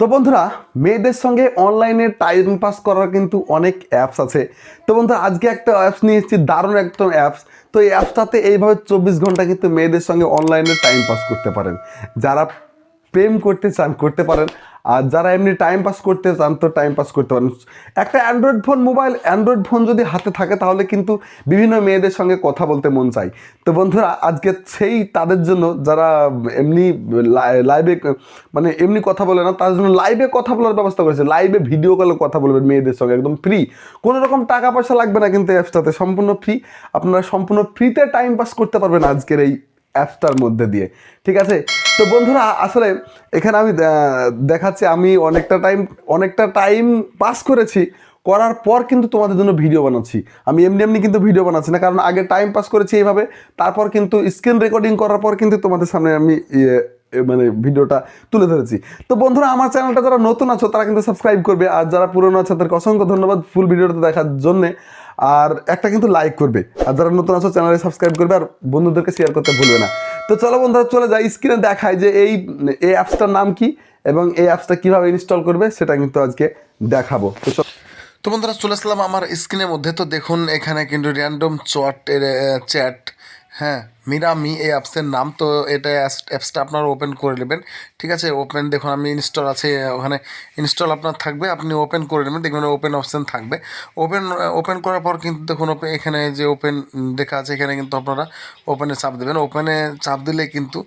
তো বন্ধুরা, মেয়েদের সঙ্গে অনলাইনে টাইম পাস করার কিন্তু অনেক অ্যাপস আছে। তো বন্ধুরা, আজকে একটা অ্যাপস নিয়ে এসেছি, দারুণ একদম অ্যাপস তো এই অ্যাপসটাতে এইভাবে চব্বিশ ঘণ্টা কিন্তু মেয়েদের সঙ্গে অনলাইনে টাইম পাস করতে পারেন। যারা প্রেম করতে চান, করতে পারেন। আর যারা এমনি টাইম পাস করতে চান তো টাইম পাস করতে পারেন। একটা android phone mobile android phone যদি হাতে থাকে তাহলে কিন্তু বিভিন্ন মেয়েদের সঙ্গে কথা বলতে মন চাই তো বন্ধুরা, আজকে সেই তাদের জন্য যারা এমনি লাইভে মানে এমনি কথা বলে না, তাদের জন্য লাইভে কথা বলার ব্যবস্থা করেছে। লাইভে ভিডিও কলে কথা বলবেন মেয়েদের সঙ্গে, একদম ফ্রি কোনো রকম টাকা পয়সা লাগবে না কিন্তু অ্যাপসটাতে, সম্পূর্ণ ফ্রি আপনারা সম্পূর্ণ ফ্রিতে টাইম পাস করতে পারবেন আজকের এই অ্যাপসটার মধ্যে দিয়ে ঠিক আছে? তো বন্ধুরা আসলে এখানে আমি দেখাচ্ছি আমি অনেকটা টাইম অনেকটা টাইম পাস করেছি। করার পর কিন্তু তোমাদের জন্য ভিডিও বানাচ্ছি। আমি এমনি এমনি কিন্তু ভিডিও বানাচ্ছি না কারণ আগে টাইম পাস করেছি এইভাবে। তারপর কিন্তু স্ক্রিন রেকর্ডিং করার পর কিন্তু তোমাদের সামনে আমি ইয়ে, মানে ভিডিওটা তুলে ধরেছি। তো বন্ধুরা আমার চ্যানেলটা যারা নতুন আছো তারা কিন্তু সাবস্ক্রাইব করবে। আর যারা পুরনো আছে তাদেরকে অসংখ্য ধন্যবাদ ফুল ভিডিওটা দেখার জন্যে। আর একটা কিন্তু লাইক করবে। আর যারা নতুন আসো চ্যানেলে সাবস্ক্রাইব করবে আর বন্ধুদেরকে শেয়ার করতে ভুলবে না। তো চলো বন্ধুরা, চলে যাই। স্ক্রিনে দেখায় যে এই এই অ্যাপসটার নাম কি এবং এই অ্যাপসটা কীভাবে ইনস্টল করবে, সেটা কিন্তু আজকে দেখাবো। তো। তো বন্ধুরা, চলে আসলাম আমার স্ক্রিনের মধ্যে। তো দেখুন, এখানে কিন্তু র্যান্ডম চট চ্যাট হ্যাঁ মিরামি এই অ্যাপসের নাম, তো এটা অ্যাপসটা আপনারা ওপেন করে নেবেন। ঠিক আছে ওপেন দেখুন, আমি ইনস্টল আছে, ওখানে ইনস্টল আপনার থাকবে, আপনি ওপেন করে নেবেন, দেখবেন ওপেন অপশান থাকবে। ওপেন ওপেন করার পর কিন্তু দেখুন এখানে যে ওপেন দেখা আছে, এখানে কিন্তু আপনারা ওপেনে চাপ দেবেন। ওপেনে চাপ দিলে কিন্তু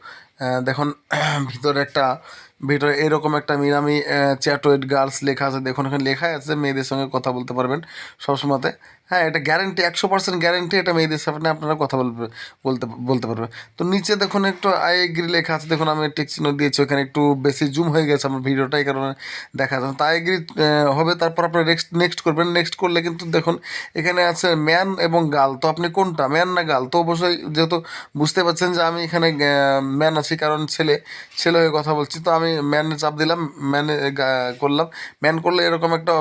দেখুন, ভিতরে একটা, ভিতরে এরকম একটা মিরামি চ্যাট ওয়েট গার্লস লেখা আছে। দেখুন, এখানে লেখাই আছে, মেয়েদের সঙ্গে কথা বলতে পারবেন সবসময়তে। হ্যাঁ এটা গ্যারেন্টি একশো পার্সেন্ট গ্যারেন্টি এটা মেয়েদের সামনে আপনারা কথা বলবে, বলতে বলতে পারবে। তো নিচে দেখুন একটু আই এগ্রি লেখা আছে। দেখুন আমি টিক চিহ্ন দিয়েছি, ওখানে একটু বেশি জুম হয়ে গেছে আমার ভিডিওটা এই কারণে দেখা যাচ্ছে। তো আই এগ্রি হবে, তারপর আপনার নেক্সট নেক্সট করবেন। নেক্সট করলে কিন্তু দেখুন, এখানে আছে ম্যান এবং গাল তো আপনি কোনটা ম্যান না গাল তো অবশ্যই যেহেতু বুঝতে পারছেন যে আমি এখানে ম্যান আছি, কারণ ছেলে ছেলে হয়ে কথা বলছি। তো আমি ম্যানে চাপ দিলাম ম্যানে করলাম। ম্যান করলে এরকম একটা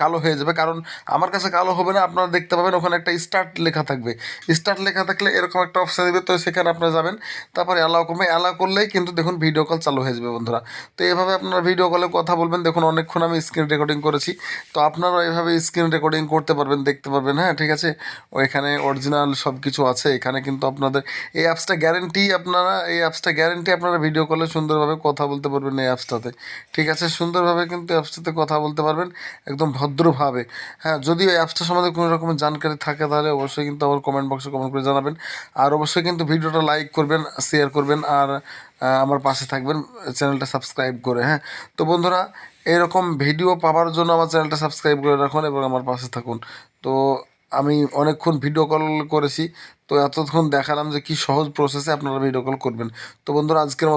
কালো হয়ে যাবে। কারণ আমার কাছে কালো হবে না আপনারা দেখতে পাবেন, ওখানে একটা স্টার্ট লেখা থাকবে। স্টার্ট লেখা থাকলে এরকম একটা অপশন দেবে, তো সেখানে আপনারা যাবেন। তারপরে অ্যালাউ কমে অ্যালাউ করলেই কিন্তু দেখুন ভিডিও কল চালু হয়ে যাবে বন্ধুরা। তো এভাবে আপনারা ভিডিও কলে কথা বলবেন। দেখুন অনেকক্ষণ আমি স্ক্রিন রেকর্ডিং করেছি। তো আপনারা এভাবে স্ক্রিন রেকর্ডিং করতে পারবেন, দেখতে পারবেন হ্যাঁ ঠিক আছে? ও এখানে অরিজিনাল সব কিছু আছে। এখানে কিন্তু আপনাদের এই অ্যাপসটা গ্যারেন্টি আপনারা, এই অ্যাপসটা গ্যারেন্টি আপনারা ভিডিও কলে সুন্দরভাবে কথা বলতে পারবেন এই অ্যাপসটাতে ঠিক আছে? সুন্দরভাবে কিন্তু অ্যাপসটাতে কথা বলতে পারবেন, একদম ভদ্রভাবে। হ্যাঁ যদি ওই অ্যাপসটা সম্বন্ধে কোনো রকমের জানকারি থাকে তাহলে অবশ্যই কিন্তু আমার কমেন্ট বক্সে কমেন্ট করে জানাবেন। আর অবশ্যই কিন্তু ভিডিওটা লাইক করবেন শেয়ার করবেন আর আমার পাশে থাকবেন চ্যানেলটা সাবস্ক্রাইব করে হ্যাঁ? তো বন্ধুরা, এরকম ভিডিও পাওয়ার জন্য আমার চ্যানেলটা সাবস্ক্রাইব করে রাখুন এবং আমার পাশে থাকুন। তো আমি অনেকক্ষণ ভিডিও কল করেছি, তো এতক্ষণ দেখালাম যে কি সহজ প্রসেসে আপনারা ভিডিও কল করবেন। তো বন্ধুরা, আজকের